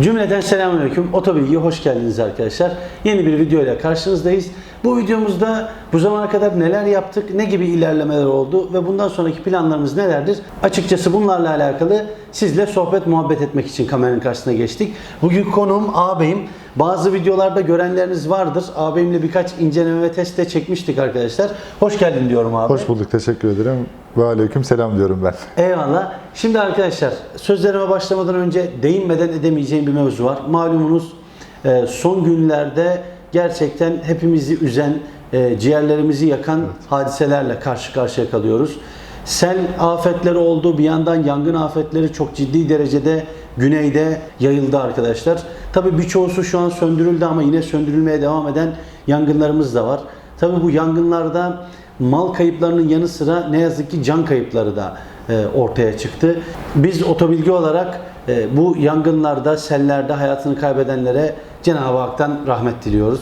Cümleten selamünaleyküm. Otobilgi'ye hoş geldiniz arkadaşlar. Yeni bir video ile karşınızdayız. Bu videomuzda bu zamana kadar neler yaptık, ne gibi ilerlemeler oldu ve bundan sonraki planlarımız nelerdir? Açıkçası bunlarla alakalı sizle sohbet muhabbet etmek için kameranın karşısına geçtik. Bugün konuğum ağabeyim. Bazı videolarda görenleriniz vardır. Ağabeyimle birkaç inceleme ve test de çekmiştik arkadaşlar. Hoş geldin diyorum abi. Hoş bulduk, teşekkür ederim. Ve aleyküm selam diyorum ben. Eyvallah. Şimdi arkadaşlar sözlerime başlamadan önce değinmeden edemeyeceğim bir mevzu var. Malumunuz e, son günlerde gerçekten hepimizi üzen, e, ciğerlerimizi yakan hadiselerle karşı karşıya kalıyoruz. Sel afetleri oldu, bir yandan yangın afetleri çok ciddi derecede güneyde yayıldı arkadaşlar. Tabii birçoğusu şu an söndürüldü ama yine söndürülmeye devam eden yangınlarımız da var. Tabii bu yangınlarda mal kayıplarının yanı sıra ne yazık ki can kayıpları da e, ortaya çıktı. Biz otobilgi olarak e, bu yangınlarda, sellerde hayatını kaybedenlere Cenab-ı Hak'tan rahmet diliyoruz.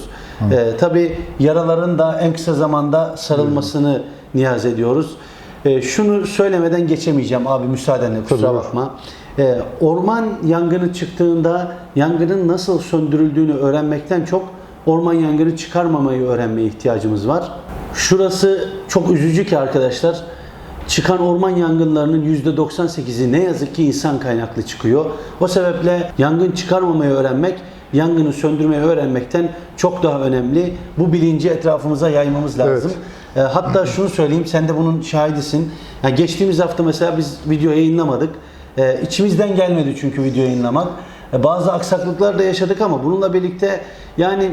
E, Tabi yaraların da en kısa zamanda sarılmasını niyaz ediyoruz. E, şunu söylemeden geçemeyeceğim abi müsaadenle kusura Tabii, bakma. E, orman yangını çıktığında yangının nasıl söndürüldüğünü öğrenmekten çok orman yangını çıkarmamayı öğrenmeye ihtiyacımız var. Şurası çok üzücü ki arkadaşlar. Çıkan orman yangınlarının %98'i ne yazık ki insan kaynaklı çıkıyor. O sebeple yangın çıkarmamayı öğrenmek, yangını söndürmeyi öğrenmekten çok daha önemli. Bu bilinci etrafımıza yaymamız lazım. E, hatta şunu söyleyeyim, sen de bunun şahidisin. Yani geçtiğimiz hafta mesela biz video yayınlamadık. E, içimizden gelmedi çünkü video yayınlamak. E, bazı aksaklıklar da yaşadık ama bununla birlikte yani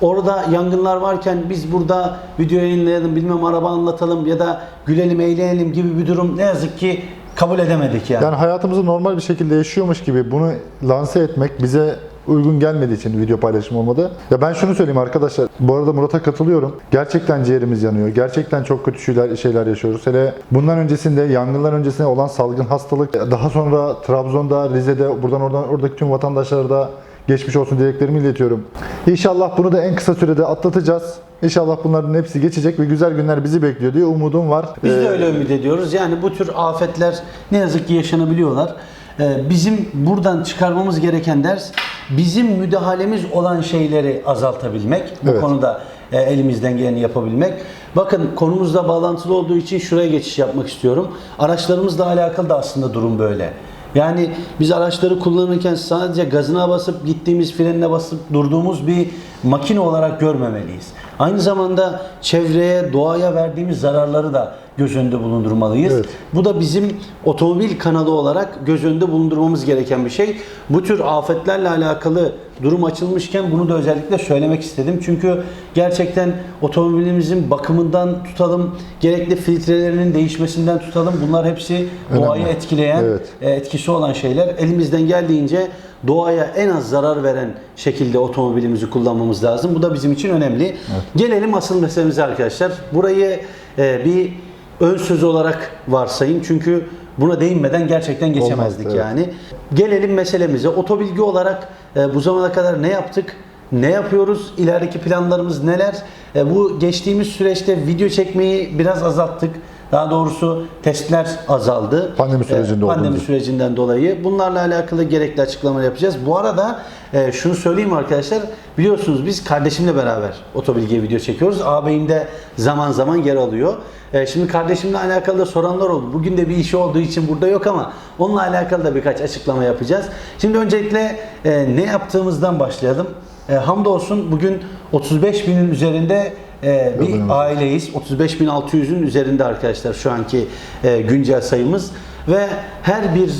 orada yangınlar varken biz burada video yayınlayalım, bilmem araba anlatalım ya da gülelim, eğlenelim gibi bir durum ne yazık ki kabul edemedik yani. Yani hayatımızı normal bir şekilde yaşıyormuş gibi bunu lanse etmek bize uygun gelmediği için video paylaşım olmadı. Ya ben şunu söyleyeyim arkadaşlar. Bu arada Murat'a katılıyorum. Gerçekten ciğerimiz yanıyor. Gerçekten çok kötü şeyler, şeyler yaşıyoruz. Hele bundan öncesinde, yangınlar öncesinde olan salgın hastalık, daha sonra Trabzon'da, Rize'de, buradan oradan oradaki tüm vatandaşlara da geçmiş olsun dileklerimi iletiyorum. İnşallah bunu da en kısa sürede atlatacağız. İnşallah bunların hepsi geçecek ve güzel günler bizi bekliyor diye umudum var. Biz de Ee, öyle ümit ediyoruz. Yani bu tür afetler ne yazık ki yaşanabiliyorlar. Ee, Bizim buradan çıkarmamız gereken ders bizim müdahalemiz olan şeyleri azaltabilmek. Bu Evet. konuda e, elimizden geleni yapabilmek. Bakın konumuzla bağlantılı olduğu için şuraya geçiş yapmak istiyorum. Araçlarımızla alakalı da aslında durum böyle. Yani biz araçları kullanırken sadece gazına basıp gittiğimiz frenine basıp durduğumuz bir makine olarak görmemeliyiz. Aynı zamanda çevreye, doğaya verdiğimiz zararları da göz önünde bulundurmalıyız. Evet. Bu da bizim otomobil kanalı olarak göz önünde bulundurmamız gereken bir şey. Bu tür afetlerle alakalı durum açılmışken bunu da özellikle söylemek istedim. Çünkü gerçekten otomobilimizin bakımından tutalım, gerekli filtrelerinin değişmesinden tutalım. Bunlar hepsi Önemli. doğayı etkileyen, Evet. e, etkisi olan şeyler. Elimizden geldiğince doğaya en az zarar veren şekilde otomobilimizi kullanmamız lazım. Bu da bizim için önemli. Gelelim asıl meselemize arkadaşlar. Burayı e, bir ön söz olarak varsayın. Çünkü buna değinmeden gerçekten geçemezdik Olmaz, evet. yani. Gelelim meselemize. Otobilgi olarak e, bu zamana kadar ne yaptık? Ne yapıyoruz? İlerideki planlarımız neler? E, bu geçtiğimiz süreçte video çekmeyi biraz azalttık. Daha doğrusu testler azaldı. Pandemi sürecinde E, Pandemi olduğumuz sürecinden dolayı. Bunlarla alakalı gerekli açıklamalar yapacağız. Bu arada e, şunu söyleyeyim arkadaşlar. Biliyorsunuz biz kardeşimle beraber otobilgiye video çekiyoruz. Ağabeyim de zaman zaman yer alıyor. E, şimdi kardeşimle alakalı da soranlar oldu. Bugün de bir işi olduğu için burada yok ama onunla alakalı da birkaç açıklama yapacağız. Şimdi öncelikle e, ne yaptığımızdan başlayalım. E, hamdolsun bugün 35 binin üzerinde e, bir aileyiz. 35.600'ün üzerinde arkadaşlar şu anki e, güncel sayımız ve her bir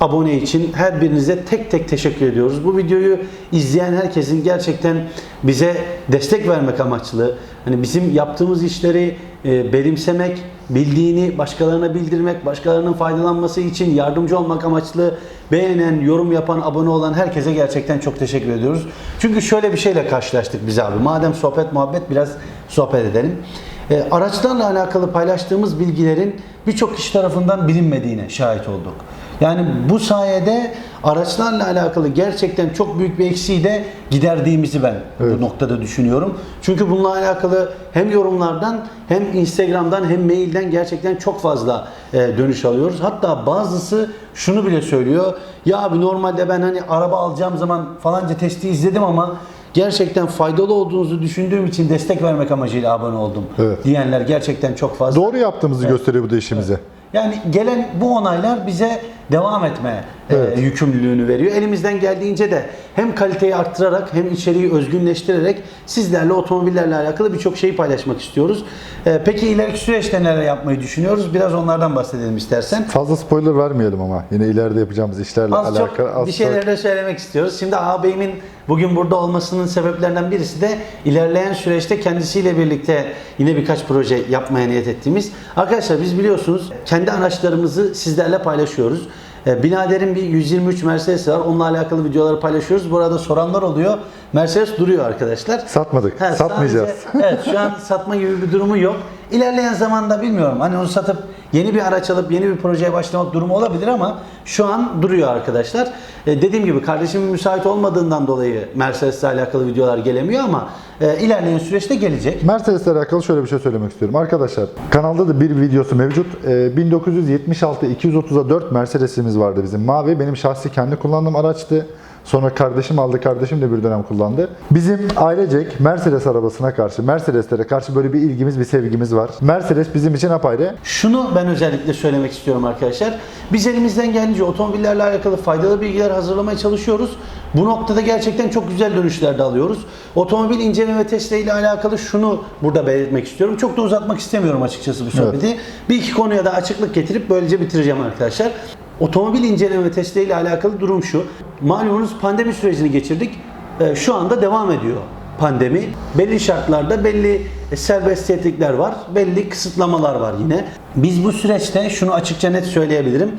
abone için her birinize tek tek teşekkür ediyoruz. Bu videoyu izleyen herkesin gerçekten bize destek vermek amaçlı, hani bizim yaptığımız işleri e, benimsemek, bildiğini başkalarına bildirmek, başkalarının faydalanması için yardımcı olmak amaçlı beğenen, yorum yapan, abone olan herkese gerçekten çok teşekkür ediyoruz. Çünkü şöyle bir şeyle karşılaştık biz abi. Madem sohbet muhabbet biraz sohbet edelim. E, araçlarla alakalı paylaştığımız bilgilerin birçok kişi tarafından bilinmediğine şahit olduk. Yani bu sayede araçlarla alakalı gerçekten çok büyük bir eksiği de giderdiğimizi ben Evet. bu noktada düşünüyorum. Çünkü bununla alakalı hem yorumlardan hem Instagram'dan hem mailden gerçekten çok fazla e, dönüş alıyoruz. Hatta bazısı şunu bile söylüyor. Ya abi normalde ben hani araba alacağım zaman falanca testi izledim ama gerçekten faydalı olduğunuzu düşündüğüm için destek vermek amacıyla abone oldum Evet. diyenler gerçekten çok fazla. Doğru yaptığımızı gösteriyor bu da işimize. Yani gelen bu onaylar bize devam etme e, Evet. yükümlülüğünü veriyor. Elimizden geldiğince de hem kaliteyi arttırarak hem içeriği özgünleştirerek sizlerle otomobillerle alakalı birçok şeyi paylaşmak istiyoruz. E, peki ileriki süreçte neler yapmayı düşünüyoruz? Biraz onlardan bahsedelim istersen. Fazla spoiler vermeyelim ama yine ileride yapacağımız işlerle Az çok alakalı. az bir çok- şeyler de söylemek istiyoruz. Şimdi ağabeyimin bugün burada olmasının sebeplerinden birisi de ilerleyen süreçte kendisiyle birlikte yine birkaç proje yapmaya niyet ettiğimiz. Arkadaşlar biz biliyorsunuz kendi araçlarımızı sizlerle paylaşıyoruz. Ee, Binader'in bir 123 Mercedes var. Onunla alakalı videoları paylaşıyoruz. Bu arada soranlar oluyor. Mercedes duruyor arkadaşlar. Satmadık. Ha, Satmayacağız. sadece- evet şu an satma gibi bir durumu yok. İlerleyen zamanda bilmiyorum. Hani onu satıp yeni bir araç alıp yeni bir projeye başlamak durumu olabilir ama şu an duruyor arkadaşlar. E, dediğim gibi kardeşimin müsait olmadığından dolayı Mercedes'le alakalı videolar gelemiyor ama e, ilerleyen süreçte gelecek. Mercedes'le alakalı şöyle bir şey söylemek istiyorum. Arkadaşlar kanalda da bir videosu mevcut. Ee, 1976 230'a 4 Mercedes'imiz vardı bizim mavi. Benim şahsi kendi kullandığım araçtı. Sonra kardeşim aldı, kardeşim de bir dönem kullandı. Bizim ailecek Mercedes arabasına karşı, Mercedes'lere karşı böyle bir ilgimiz, bir sevgimiz var. Mercedes bizim için apayrı. Şunu ben özellikle söylemek istiyorum arkadaşlar. Biz elimizden gelince otomobillerle alakalı faydalı bilgiler hazırlamaya çalışıyoruz. Bu noktada gerçekten çok güzel dönüşler de alıyoruz. Otomobil inceleme ve testi ile alakalı şunu burada belirtmek istiyorum. Çok da uzatmak istemiyorum açıkçası bu sohbeti. Bir iki konuya da açıklık getirip böylece bitireceğim arkadaşlar. Otomobil inceleme ve testi ile alakalı durum şu. Malumunuz pandemi sürecini geçirdik. Ee, Şu anda devam ediyor pandemi. Belli şartlarda belli serbestiyetlikler var, belli kısıtlamalar var yine. Biz bu süreçte şunu açıkça net söyleyebilirim.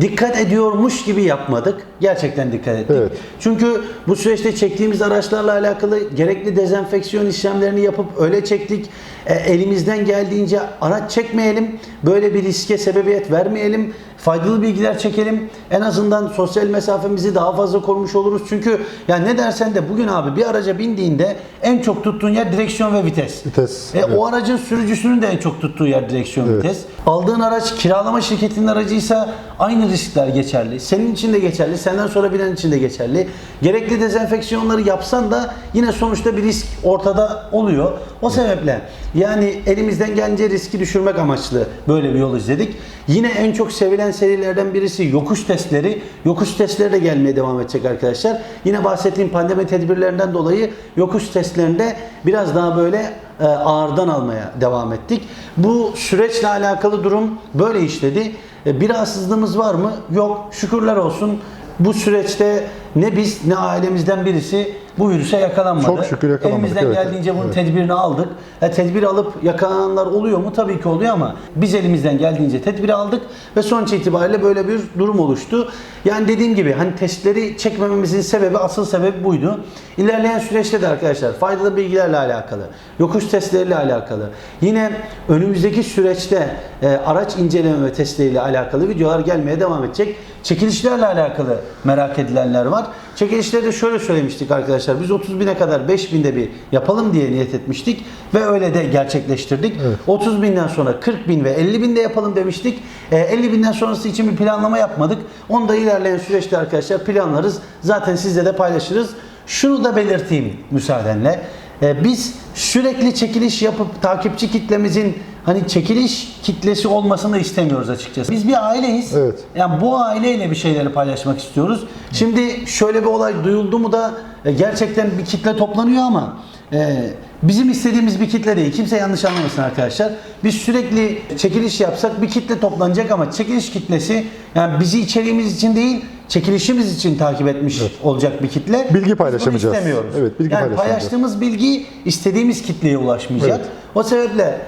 Dikkat ediyormuş gibi yapmadık. Gerçekten dikkat ettik. Evet. Çünkü bu süreçte çektiğimiz araçlarla alakalı gerekli dezenfeksiyon işlemlerini yapıp öyle çektik. E, elimizden geldiğince araç çekmeyelim. Böyle bir riske sebebiyet vermeyelim. Faydalı bilgiler çekelim. En azından sosyal mesafemizi daha fazla korumuş oluruz. Çünkü ya ne dersen de bugün abi bir araca bindiğinde en çok tuttuğun yer direksiyon ve vites. Vites, E, evet. O aracın sürücüsünün de en çok tuttuğu yer direksiyon Evet. vites. Aldığın araç kiralama şirketinin aracıysa aynı riskler geçerli. Senin için de geçerli, senden sonra binen için de geçerli. Gerekli dezenfeksiyonları yapsan da yine sonuçta bir risk ortada oluyor. O sebeple yani elimizden gelince riski düşürmek amaçlı böyle bir yol izledik. Yine en çok sevilen serilerden birisi yokuş testleri. Yokuş testleri de gelmeye devam edecek arkadaşlar. Yine bahsettiğim pandemi tedbirlerinden dolayı yokuş testlerinde biraz daha böyle e, ağırdan almaya devam ettik. Bu süreçle alakalı durum böyle işledi. E, Bir rahatsızlığımız var mı? Yok. Şükürler olsun. Bu süreçte ne biz ne ailemizden birisi bu virüse yakalanmadı. Çok şükür yakalanmadık, Elimizden evet. geldiğince bunun Evet. tedbirini aldık. E, tedbir alıp yakalananlar oluyor mu? Tabii ki oluyor ama biz elimizden geldiğince tedbiri aldık ve sonuç itibariyle böyle bir durum oluştu. Yani dediğim gibi hani testleri çekmememizin sebebi asıl sebep buydu. İlerleyen süreçte de arkadaşlar faydalı bilgilerle alakalı, yokuş testleriyle alakalı, yine önümüzdeki süreçte e, araç inceleme ve testleriyle alakalı videolar gelmeye devam edecek. Çekilişlerle alakalı merak edilenler var. Çekilişleri de şöyle söylemiştik arkadaşlar. Biz 30 bine kadar 5 binde bir yapalım diye niyet etmiştik. Ve öyle de gerçekleştirdik. 30 binden sonra 40 bin ve 50 binde yapalım demiştik. E, 50 binden sonrası için bir planlama yapmadık. Onu da ilerleyen süreçte arkadaşlar planlarız. Zaten sizle de paylaşırız. Şunu da belirteyim müsaadenle. E, biz sürekli çekiliş yapıp takipçi kitlemizin hani çekiliş kitlesi olmasını istemiyoruz açıkçası. Biz bir aileyiz. Evet. Yani bu aileyle bir şeyleri paylaşmak istiyoruz. Şimdi şöyle bir olay duyuldu mu da e, gerçekten bir kitle toplanıyor ama e, bizim istediğimiz bir kitle değil. Kimse yanlış anlamasın arkadaşlar. Biz sürekli çekiliş yapsak bir kitle toplanacak ama çekiliş kitlesi yani bizi içeriğimiz için değil çekilişimiz için takip etmiş olacak bir kitle. Bilgi Biz bunu paylaşamayacağız. istemiyoruz. Evet, bilgi yani paylaşamayacağız. paylaştığımız bilgi istediğimiz kitleye ulaşmayacak. Evet. O sebeple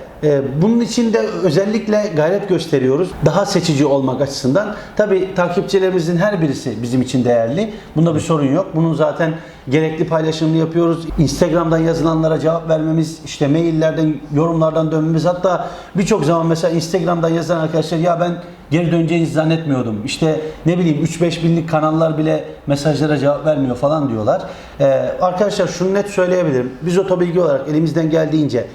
bunun için de özellikle gayret gösteriyoruz. Daha seçici olmak açısından. Tabi takipçilerimizin her birisi bizim için değerli. Bunda bir sorun yok. Bunun zaten gerekli paylaşımını yapıyoruz. Instagram'dan yazılanlara cevap vermemiz, işte maillerden, yorumlardan dönmemiz. Hatta birçok zaman mesela Instagram'dan yazan arkadaşlar ya ben geri döneceğinizi zannetmiyordum. İşte ne bileyim 3-5 binlik kanallar bile mesajlara cevap vermiyor falan diyorlar. Ee, arkadaşlar şunu net söyleyebilirim. Biz otobilgi olarak elimizden geldiğince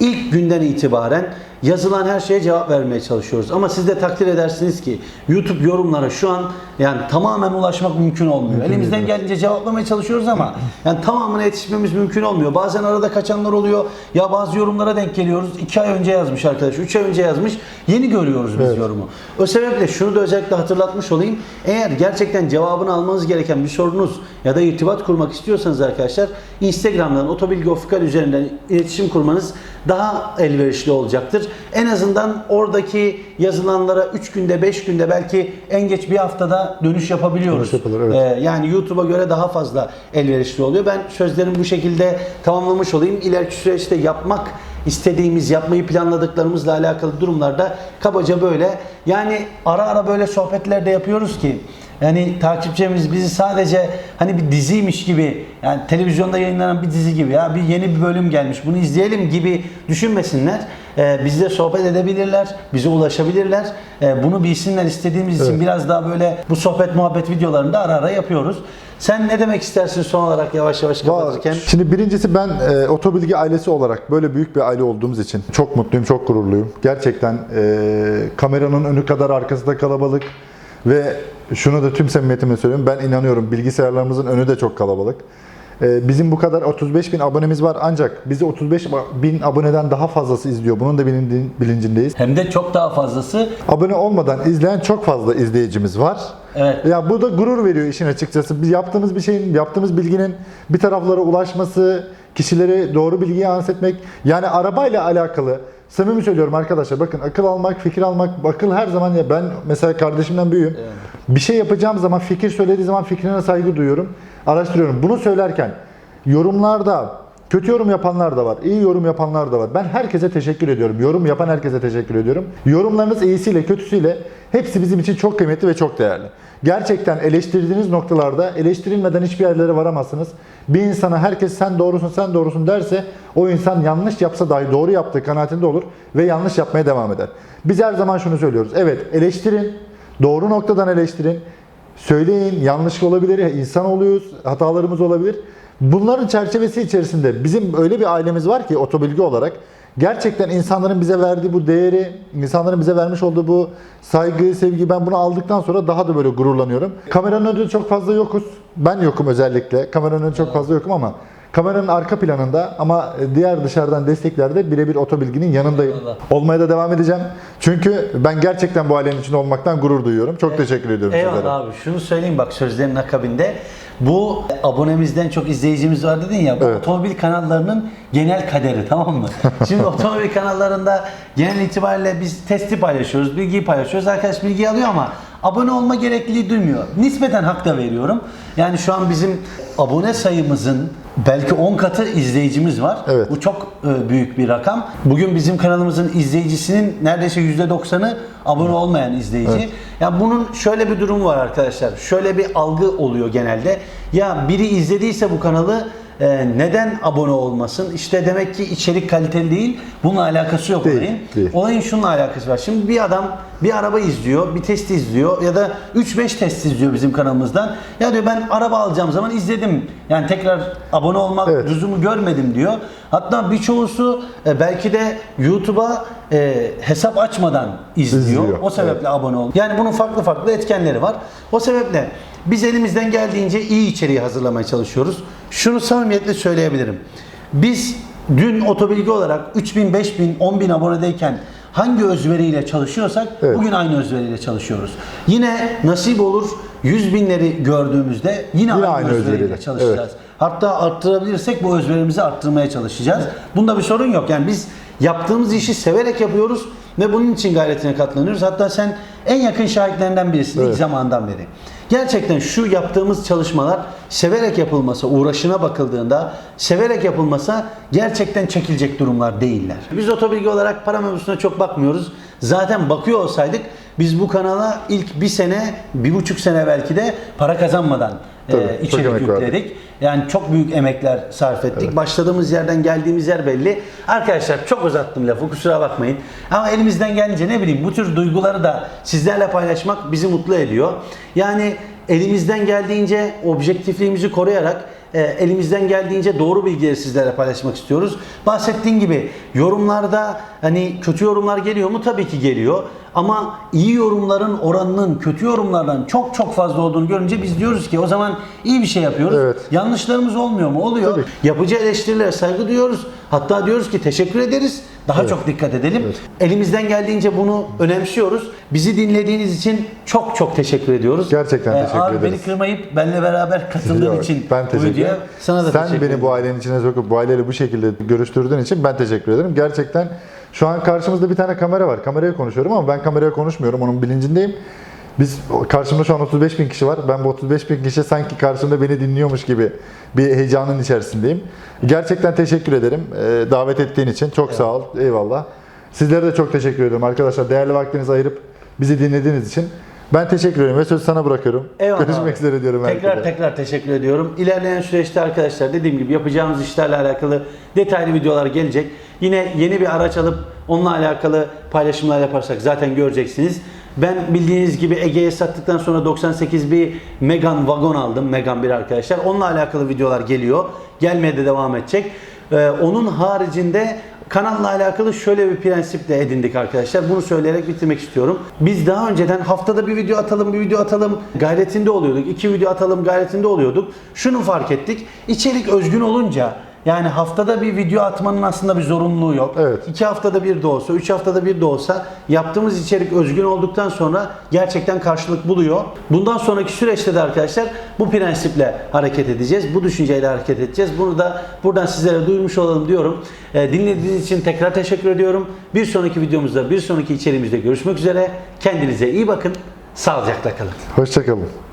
ilk günden itibaren yazılan her şeye cevap vermeye çalışıyoruz. Ama siz de takdir edersiniz ki YouTube yorumlara şu an yani tamamen ulaşmak mümkün olmuyor. Elimizden geldiğince cevaplamaya çalışıyoruz ama yani tamamına yetişmemiz mümkün olmuyor. Bazen arada kaçanlar oluyor. Ya bazı yorumlara denk geliyoruz. 2 ay önce yazmış arkadaş, 3 ay önce yazmış. Yeni görüyoruz biz Evet. yorumu. O sebeple şunu da özellikle hatırlatmış olayım. Eğer gerçekten cevabını almanız gereken bir sorunuz ya da irtibat kurmak istiyorsanız arkadaşlar Instagram'dan Otobilgi Official üzerinden iletişim kurmanız daha elverişli olacaktır. En azından oradaki yazılanlara 3 günde 5 günde belki en geç bir haftada dönüş yapabiliyoruz. Dönüş yapılır, evet. Ee, yani YouTube'a göre daha fazla elverişli oluyor. Ben sözlerimi bu şekilde tamamlamış olayım. İleriki süreçte yapmak istediğimiz, yapmayı planladıklarımızla alakalı durumlarda kabaca böyle. Yani ara ara böyle sohbetler de yapıyoruz ki yani takipçimiz bizi sadece hani bir diziymiş gibi yani televizyonda yayınlanan bir dizi gibi ya bir yeni bir bölüm gelmiş bunu izleyelim gibi düşünmesinler. Ee, bizle sohbet edebilirler, bize ulaşabilirler. Ee, bunu bilsinler istediğimiz için Evet. biraz daha böyle bu sohbet muhabbet videolarını da ara ara yapıyoruz. Sen ne demek istersin son olarak yavaş yavaş kapatırken? Şimdi birincisi ben e, Otobilgi ailesi olarak böyle büyük bir aile olduğumuz için çok mutluyum, çok gururluyum. Gerçekten e, kameranın önü kadar arkası da kalabalık ve şunu da tüm samimiyetimle söylüyorum. Ben inanıyorum bilgisayarlarımızın önü de çok kalabalık. E, bizim bu kadar 35 bin abonemiz var ancak bizi 35 bin aboneden daha fazlası izliyor. Bunun da bilin- bilincindeyiz. Hem de çok daha fazlası Abone olmadan izleyen çok fazla izleyicimiz var. Evet. Ya bu da gurur veriyor işin açıkçası. Biz yaptığımız bir şeyin, yaptığımız bilginin bir taraflara ulaşması, kişileri doğru bilgiye ansetmek. Yani arabayla alakalı samimi söylüyorum arkadaşlar bakın akıl almak, fikir almak, akıl her zaman ya ben mesela kardeşimden büyüğüm. Bir şey yapacağım zaman fikir söylediği zaman fikrine saygı duyuyorum. Araştırıyorum. Bunu söylerken yorumlarda Kötü yorum yapanlar da var, iyi yorum yapanlar da var. Ben herkese teşekkür ediyorum. Yorum yapan herkese teşekkür ediyorum. Yorumlarınız iyisiyle kötüsüyle hepsi bizim için çok kıymetli ve çok değerli. Gerçekten eleştirdiğiniz noktalarda eleştirilmeden hiçbir yerlere varamazsınız. Bir insana herkes sen doğrusun sen doğrusun derse o insan yanlış yapsa dahi doğru yaptığı kanaatinde olur ve yanlış yapmaya devam eder. Biz her zaman şunu söylüyoruz. Evet eleştirin, doğru noktadan eleştirin. Söyleyin, yanlış olabilir, insan oluyoruz, hatalarımız olabilir. Bunların çerçevesi içerisinde bizim öyle bir ailemiz var ki otobilgi olarak gerçekten insanların bize verdiği bu değeri, insanların bize vermiş olduğu bu saygı, sevgi ben bunu aldıktan sonra daha da böyle gururlanıyorum. Kameranın önünde çok fazla yokuz. Ben yokum özellikle. Kameranın önünde çok fazla yokum ama kameranın arka planında ama diğer dışarıdan desteklerde birebir otobilginin yanındayım. Eyvallah. Olmaya da devam edeceğim. Çünkü ben gerçekten bu ailenin içinde olmaktan gurur duyuyorum. Çok teşekkür ediyorum sizlere. Eyvallah abi. Şunu söyleyeyim bak sözlerin akabinde. Bu abonemizden çok izleyicimiz var dedin ya. Bu Evet. otomobil kanallarının genel kaderi tamam mı? Şimdi otomobil kanallarında genel itibariyle biz testi paylaşıyoruz, bilgiyi paylaşıyoruz. Arkadaş bilgiyi alıyor ama abone olma gerekliliği duymuyor. Nispeten hak da veriyorum. Yani şu an bizim abone sayımızın belki 10 katı izleyicimiz var. Evet. Bu çok e, büyük bir rakam. Bugün bizim kanalımızın izleyicisinin neredeyse %90'ı abone olmayan izleyici. Ya bunun şöyle bir durumu var arkadaşlar. Şöyle bir algı oluyor genelde. Ya biri izlediyse bu kanalı e, neden abone olmasın? İşte demek ki içerik kaliteli değil. Bununla alakası yok Değil, olayın. değil. Olayın şununla alakası var. Şimdi bir adam bir araba izliyor, bir test izliyor ya da 3-5 test izliyor bizim kanalımızdan. Ya diyor ben araba alacağım zaman izledim. Yani tekrar abone olmak Evet. lüzumu görmedim diyor. Hatta birçoğusu e, belki de YouTube'a e, hesap açmadan izliyor. İzliyor, O sebeple abone ol. Yani bunun farklı farklı etkenleri var. O sebeple biz elimizden geldiğince iyi içeriği hazırlamaya çalışıyoruz. Şunu samimiyetle söyleyebilirim. Biz dün otobilgi olarak 3000, 5000, 10000 abonedeyken hangi özveriyle çalışıyorsak Evet. bugün aynı özveriyle çalışıyoruz. Yine nasip olur 100 binleri gördüğümüzde yine, aynı, aynı özveriyle, özveriyle, çalışacağız. evet. Hatta arttırabilirsek bu özverimizi arttırmaya çalışacağız. Bunda bir sorun yok. Yani biz yaptığımız işi severek yapıyoruz. ve bunun için gayretine katlanıyoruz. Hatta sen en yakın şahitlerinden birisin ilk Evet. zamandan beri. Gerçekten şu yaptığımız çalışmalar severek yapılmasa, uğraşına bakıldığında severek yapılmasa gerçekten çekilecek durumlar değiller. Biz otobilgi olarak para mevzusuna çok bakmıyoruz. Zaten bakıyor olsaydık biz bu kanala ilk bir sene, bir buçuk sene belki de para kazanmadan Tabii, e, içerik verdik. yükledik. Yani çok büyük emekler sarf ettik. Başladığımız yerden geldiğimiz yer belli. Arkadaşlar çok uzattım lafı kusura bakmayın. Ama elimizden gelince ne bileyim bu tür duyguları da sizlerle paylaşmak bizi mutlu ediyor. Yani elimizden geldiğince objektifliğimizi koruyarak e, elimizden geldiğince doğru bilgileri sizlerle paylaşmak istiyoruz. Bahsettiğim gibi yorumlarda hani kötü yorumlar geliyor mu? Tabii ki geliyor. Ama iyi yorumların oranının kötü yorumlardan çok çok fazla olduğunu görünce biz diyoruz ki o zaman iyi bir şey yapıyoruz. Evet. Yanlışlarımız olmuyor mu? Oluyor. Tabii. Yapıcı eleştirilere saygı duyuyoruz. Hatta diyoruz ki teşekkür ederiz. Daha çok dikkat edelim. Elimizden geldiğince bunu önemsiyoruz. Bizi dinlediğiniz için çok çok teşekkür ediyoruz. Gerçekten teşekkür abi ederiz. beni kırmayıp benimle beraber katıldığın Yok, için ben teşekkür ederim. sana da Sen teşekkür beni ederim. bu ailenin içine sokup bu aileyle bu şekilde görüştürdüğün için ben teşekkür ederim. Gerçekten şu an karşımızda bir tane kamera var. Kameraya konuşuyorum ama ben kameraya konuşmuyorum. Onun bilincindeyim. Biz karşımda şu an 35 bin kişi var. Ben bu 35 bin kişi sanki karşımda beni dinliyormuş gibi bir heyecanın içerisindeyim. Gerçekten teşekkür ederim. Ee, davet ettiğin için çok sağ ol. Eyvallah. Sizlere de çok teşekkür ediyorum arkadaşlar. Değerli vaktinizi ayırıp bizi dinlediğiniz için. Ben teşekkür ederim ve sözü sana bırakıyorum. Eyvallah Görüşmek abi. üzere diyorum Tekrar herkese. tekrar teşekkür ediyorum. İlerleyen süreçte arkadaşlar dediğim gibi yapacağımız işlerle alakalı detaylı videolar gelecek. Yine yeni bir araç alıp onunla alakalı paylaşımlar yaparsak zaten göreceksiniz. Ben bildiğiniz gibi Ege'ye sattıktan sonra 98 bir Megan vagon aldım. Megan bir arkadaşlar. Onunla alakalı videolar geliyor. Gelmeye de devam edecek. Ee, onun haricinde Kanalla alakalı şöyle bir prensiple edindik arkadaşlar. Bunu söyleyerek bitirmek istiyorum. Biz daha önceden haftada bir video atalım, bir video atalım gayretinde oluyorduk. İki video atalım gayretinde oluyorduk. Şunu fark ettik. İçerik özgün olunca yani haftada bir video atmanın aslında bir zorunluluğu yok. Evet. İki haftada bir de olsa, üç haftada bir de olsa yaptığımız içerik özgün olduktan sonra gerçekten karşılık buluyor. Bundan sonraki süreçte de arkadaşlar bu prensiple hareket edeceğiz. Bu düşünceyle hareket edeceğiz. Bunu da buradan sizlere duyurmuş olalım diyorum. Ee, dinlediğiniz için tekrar teşekkür ediyorum. Bir sonraki videomuzda, bir sonraki içeriğimizde görüşmek üzere. Kendinize iyi bakın. Sağlıcakla kalın. Hoşçakalın.